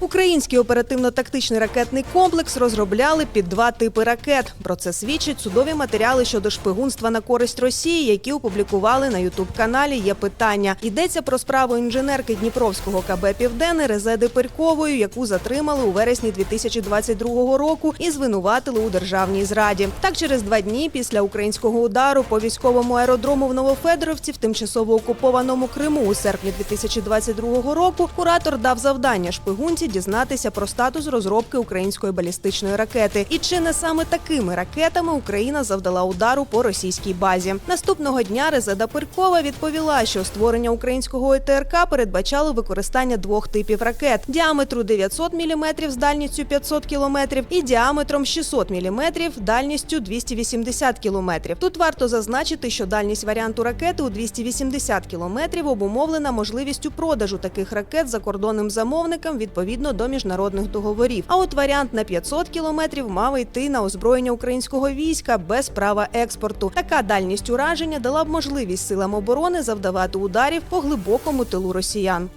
Український оперативно-тактичний ракетний комплекс розробляли під два типи ракет. Про це свідчать судові матеріали щодо шпигунства на користь Росії, які опублікували на Ютуб-каналі. Є питання. Йдеться про справу інженерки Дніпровського КБ Південне Резеди Перькової, яку затримали у вересні 2022 року і звинуватили у державній зраді. Так, через два дні після українського удару по військовому аеродрому в Новофедоровці в тимчасово окупованому Криму у серпні 2022 року куратор дав завдання шпигунці дізнатися про статус розробки української балістичної ракети. І чи не саме такими ракетами Україна завдала удару по російській базі? Наступного дня Резеда Пиркова відповіла, що створення українського ОТРК передбачало використання двох типів ракет діаметру 900 мм з дальністю 500 км і діаметром 600 мм дальністю 280 км. Тут варто зазначити, що дальність варіанту ракети у 280 км обумовлена можливістю продажу таких ракет закордонним замовникам відповідно до міжнародних договорів. А от варіант на 500 кілометрів мав йти на озброєння українського війська без права експорту. Така дальність ураження дала б можливість силам оборони завдавати ударів по глибокому тилу росіян.